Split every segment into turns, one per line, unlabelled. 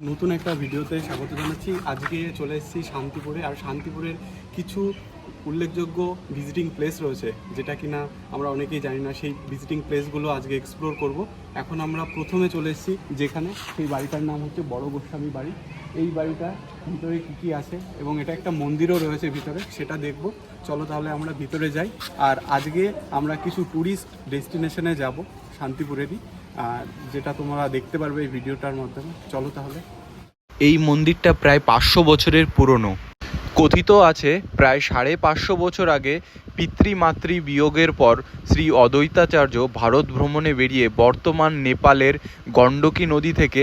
নতুন একটা ভিডিওতে স্বাগত জানাচ্ছি। আজকে চলে এসেছি শান্তিপুরে আর শান্তিপুরের কিছু উল্লেখযোগ্য ভিজিটিং প্লেস রয়েছে, যেটা কিনা আমরা অনেকেই জানি না। সেই ভিজিটিং প্লেসগুলো আজকে এক্সপ্লোর করব। এখন আমরা প্রথমে চলে এসেছি যেখানে সেই বাড়িটার নাম হচ্ছে বড় গোস্বামী বাড়ি। এই বাড়িটা ভিতরে কী কী আছে এবং এটা একটা মন্দিরও রয়েছে ভিতরে, সেটা দেখব। চলো তাহলে আমরা ভিতরে যাই। আর আজকে আমরা কিছু ট্যুরিস্ট ডেস্টিনেশনে যাব, শান্তিপুরেরই। যেটা তোমরা দেখতে পারবে এই ভিডিওটার মাধ্যমে। চলো তাহলে।
এই মন্দিরটা প্রায় পাঁচশো বছরের পুরনো। কথিত আছে, প্রায় সাড়ে পাঁচশো বছর আগে পিতৃমাতৃ বিয়োগের পর শ্রী অদ্বৈতাচার্য ভারত ভ্রমণে বেরিয়ে বর্তমান নেপালের গণ্ডকী নদী থেকে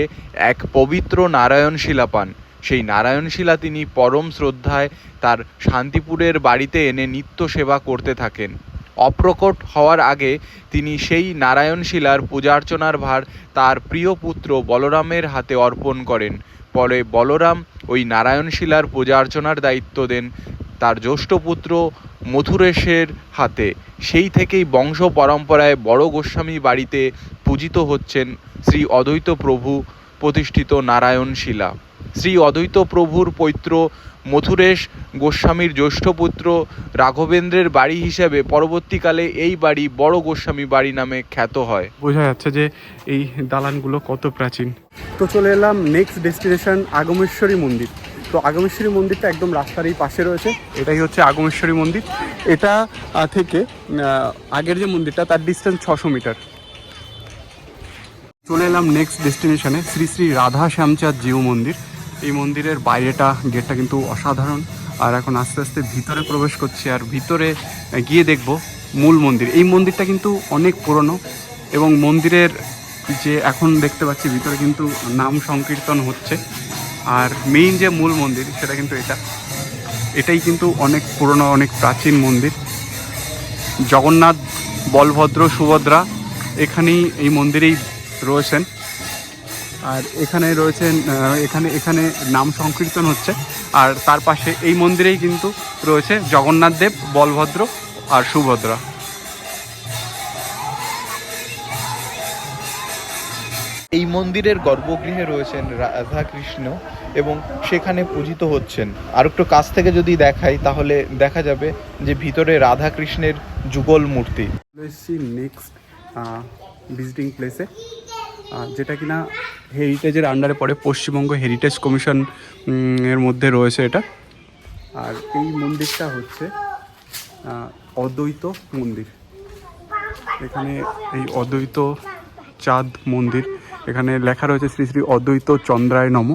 এক পবিত্র নারায়ণ শিলা পান। সেই নারায়ণ শিলা তিনি পরম শ্রদ্ধায় তার শান্তিপুরের বাড়িতে এনে নিত্য সেবা করতে থাকেন। অপ্রকট হওয়ার আগে তিনি সেই নারায়ণ শিলার পূজার্চনার ভার তার প্রিয় পুত্র বলরামের হাতে অর্পণ করেন। পরে বলরাম ওই নারায়ণ শিলার পূজা অর্চনার দায়িত্ব দেন তার জ্যৈষ্ঠ পুত্র মথুরেশের হাতে। সেই থেকেই বংশ পরম্পরায় বড় গোস্বামী বাড়িতে পূজিত হচ্ছেন শ্রী অদ্বৈত প্রভু প্রতিষ্ঠিত নারায়ণ শিলা শ্রী অদ্বৈত প্রভুর পৈত্র মথুরেশ গোস্বামীর জ্যৈষ্ঠ পুত্র রাঘবেন্দ্রের বাড়ি হিসেবে পরবর্তীকালে এই বাড়ি বড় গোস্বামী বাড়ি নামে খ্যাত হয়।
বোঝা যাচ্ছে যে এই দালানগুলো কত প্রাচীন। তো চলে এলাম নেক্সট ডেস্টিনেশন আগমেশ্বরী মন্দির। তো আগমেশ্বরী মন্দিরটা একদম রাস্তার এই পাশে রয়েছে। এটাই হচ্ছে আগমেশ্বরী মন্দির। এটা থেকে আগের যে মন্দিরটা তার ডিস্টেন্স ছশো মিটার। চলে এলাম নেক্সট ডেস্টিনেশনে শ্রী শ্রী রাধা শ্যামচাঁদ জিউ মন্দির। এই মন্দিরের বাইরেটা, গেটটা কিন্তু অসাধারণ। আর এখন আস্তে আস্তে ভিতরে প্রবেশ করছি আর ভিতরে গিয়ে দেখব মূল মন্দির। এই মন্দিরটা কিন্তু অনেক পুরনো এবং মন্দিরের যে এখন দেখতে পাচ্ছি ভিতরে কিন্তু নাম সংকীর্তন হচ্ছে। আর মেইন যে মূল মন্দির সেটা কিন্তু এটা। এটাই কিন্তু অনেক পুরনো, অনেক প্রাচীন মন্দির। জগন্নাথ, বলভদ্র, সুভদ্রা এখানেই এই মন্দিরেই রয়েছেন। আর এখানে রয়েছেন এখানে এখানে নাম সংকীর্তন হচ্ছে। আর তার পাশে এই মন্দিরেই কিন্তু রয়েছে জগন্নাথ দেব বলভদ্র আর সুভদ্রা।
এই মন্দিরের গর্ভগৃহে রয়েছেন রাধা কৃষ্ণ এবং সেখানে পূজিত হচ্ছেন। আর একটু কাছ থেকে যদি দেখাই তাহলে দেখা যাবে যে ভিতরে রাধা কৃষ্ণের যুগল মূর্তি।
নেক্সট ভিজিটিং প্লেসে যেটা কিনা হেরিটেজের আন্ডারে পড়ে পশ্চিমবঙ্গ হেরিটেজ কমিশন এর মধ্যে রয়েছে এটা। আর এই মন্দিরটা হচ্ছে অদ্বৈত মন্দির। এখানে এই অদ্বৈত চাঁদ মন্দির, এখানে লেখা রয়েছে শ্রী শ্রী অদ্বৈত চন্দ্রায় নম।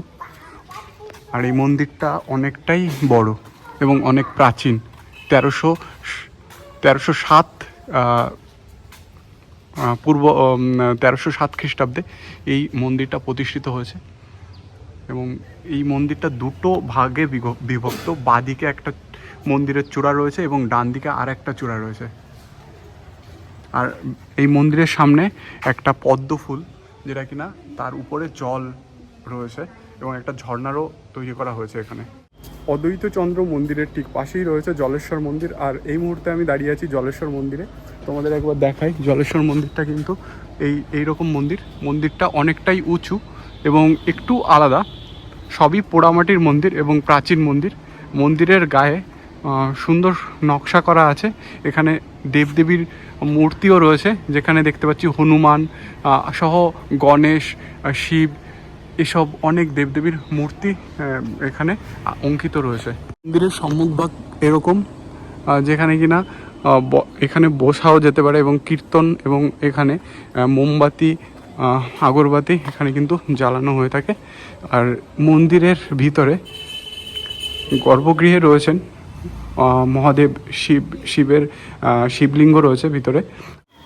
আর এই মন্দিরটা অনেকটাই বড় এবং অনেক প্রাচীন। তেরোশো তেরোশো সাত পূর্ব তেরোশো সাত খ্রিস্টাব্দে এই মন্দিরটা প্রতিষ্ঠিত হয়েছে। এবং এই মন্দিরটা দুটো ভাগে বিভক্ত। বাঁদিকে একটা মন্দিরের চূড়া রয়েছে এবং ডান দিকে আর একটা চূড়া রয়েছে। আর এই মন্দিরের সামনে একটা পদ্ম ফুল, যেটা কিনা তার উপরে জল রয়েছে এবং একটা ঝর্ণারও তৈরি করা হয়েছে এখানে। অদ্বৈত চন্দ্র মন্দিরের ঠিক পাশেই রয়েছে জলেশ্বর মন্দির, আর এই মুহূর্তে আমি দাঁড়িয়ে আছি জলেশ্বর মন্দিরে। তোমাদের একবার দেখাই জলেশ্বর মন্দিরটা কিন্তু এই এই রকম মন্দির। মন্দিরটা অনেকটাই উঁচু এবং একটু আলাদা। সবই পোড়ামাটির মন্দির এবং প্রাচীন মন্দির। মন্দিরের গায়ে সুন্দর নকশা করা আছে। এখানে দেবদেবীর মূর্তিও রয়েছে, যেখানে দেখতে পাচ্ছি হনুমান সহ গণেশ শিব এসব অনেক দেবদেবীর মূর্তি এখানে অঙ্কিত রয়েছে। মন্দিরের সম্মুখভাগ এরকম যেখানে কিনা এখানে বসাও যেতে পারে এবং কীর্তন এবং এখানে মোমবাতি আগরবাতি এখানে কিন্তু জ্বালানো হয়ে থাকে। আর মন্দিরের ভিতরে গর্ভগৃহে রয়েছেন মহাদেব, শিব, শিবের শিবলিঙ্গ রয়েছে ভিতরে।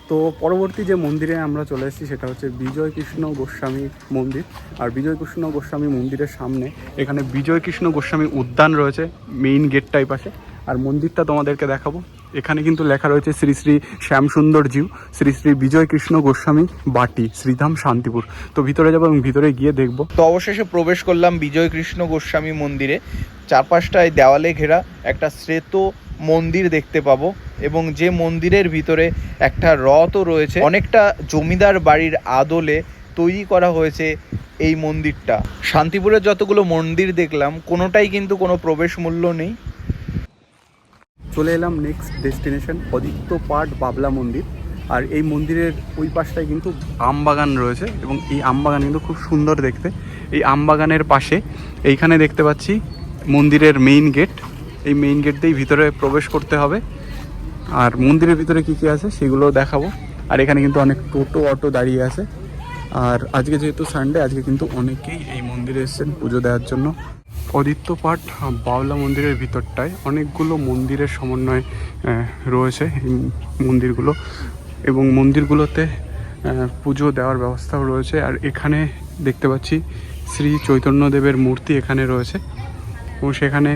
তো পরবর্তী যে মন্দিরে আমরা চলে এসেছি সেটা হচ্ছে বিজয় কৃষ্ণ গোস্বামী মন্দির। আর বিজয় কৃষ্ণ গোস্বামী মন্দিরের সামনে এখানে বিজয় কৃষ্ণ গোস্বামী উদ্যান রয়েছে মেইন গেটটাই পাশে। আর মন্দিরটা তোমাদেরকে দেখাবো। এখানে কিন্তু লেখা রয়েছে শ্রী শ্রী শ্যামসুন্দর জিউ, শ্রী শ্রী বিজয় কৃষ্ণ গোস্বামী বাটি, শ্রীধাম শান্তিপুর। তো ভিতরে যাব এবং ভিতরে গিয়ে দেখব।
তো অবশেষে প্রবেশ করলাম বিজয় কৃষ্ণ গোস্বামী মন্দিরে। চারপাশটায় দেওয়ালে ঘেরা একটা শ্রেত মন্দির দেখতে পাবো এবং যে মন্দিরের ভিতরে একটা রথও রয়েছে, অনেকটা জমিদার বাড়ির আদলে তৈরি করা হয়েছে এই মন্দিরটা। শান্তিপুরের যতগুলো মন্দির দেখলাম, কোনোটাই কিন্তু কোনো প্রবেশ মূল্য নেই।
চলে এলাম নেক্সট ডেস্টিনেশন অদিত্য পাট বাবলা মন্দির। আর এই মন্দিরের ওই পাশটায় কিন্তু আমবাগান রয়েছে এবং এই আমবাগান কিন্তু খুব সুন্দর দেখতে। এই আমবাগানের পাশে এইখানে দেখতে পাচ্ছি মন্দিরের মেইন গেট এই মেইন গেট দিয়েই ভিতরে প্রবেশ করতে হবে। আর মন্দিরের ভিতরে কী কী আছে সেগুলো দেখাবো। আর এখানে কিন্তু অনেক টোটো, অটো দাঁড়িয়ে আছে। আর আজকে যেহেতু সানডে আজকে কিন্তু অনেকেই এই মন্দিরে এসেছেন পুজো দেওয়ার জন্য। অদিত্য পাঠ বাউলা মন্দিরের ভিতরটায় অনেকগুলো মন্দিরের সমন্বয় রয়েছে এই মন্দিরগুলো। এবং মন্দিরগুলোতে পুজো দেওয়ার ব্যবস্থাও রয়েছে। আর এখানে দেখতে পাচ্ছি শ্রী চৈতন্যদেবের মূর্তি এখানে রয়েছে। এবং সেখানে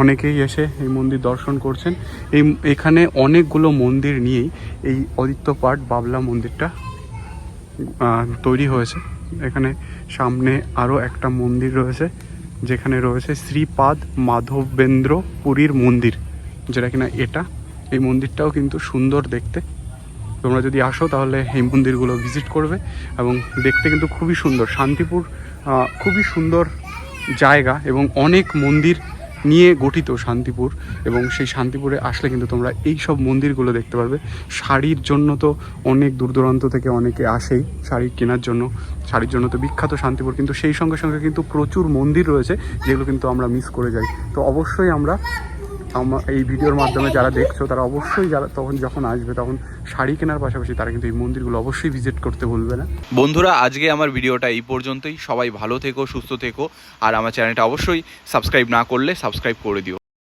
অনেকেই এসে এই মন্দির দর্শন করছেন। এই এখানে অনেকগুলো মন্দির নিয়েই এই অদিত্য পাঠ বাবলা মন্দিরটা তৈরি হয়েছে। এখানে সামনে আরও একটা মন্দির রয়েছে, যেখানে রয়েছে শ্রীপাদ মাধবেন্দ্র পুরীর মন্দির, যেটা কিনা এটা। এই মন্দিরটাও কিন্তু সুন্দর দেখতে। তোমরা যদি আসো তাহলে এই মন্দিরগুলো ভিজিট করবে এবং দেখতে কিন্তু খুবই সুন্দর। শান্তিপুর খুবই সুন্দর জায়গা এবং অনেক মন্দির নিয়ে গঠিত শান্তিপুর এবং সেই শান্তিপুরে আসলে কিন্তু তোমরা এই সব মন্দিরগুলো দেখতে পারবে। শাড়ির জন্য তো অনেক দূর দূরান্ত থেকে অনেকে আসেই শাড়ি কেনার জন্য। শাড়ির জন্য তো বিখ্যাত শান্তিপুর, কিন্তু সেই সঙ্গে সঙ্গে কিন্তু প্রচুর মন্দির রয়েছে যেগুলো কিন্তু আমরা মিস করে যাই। তো অবশ্যই আমরা আমার এই ভিডিওর মাধ্যমে যারা দেখছ, তারা অবশ্যই যারা তখন যখন আসবে, তখন শাড়ি কেনার পাশাপাশি তারা কিন্তু এই মন্দিরগুলো অবশ্যই ভিজিট করতে ভুলবে না।
বন্ধুরা, আজকে আমার ভিডিওটা এই পর্যন্তই। সবাই ভালো থেকো, সুস্থ থেকো। আর আমার চ্যানেলটা অবশ্যই সাবস্ক্রাইব না করলে সাবস্ক্রাইব করে দিও।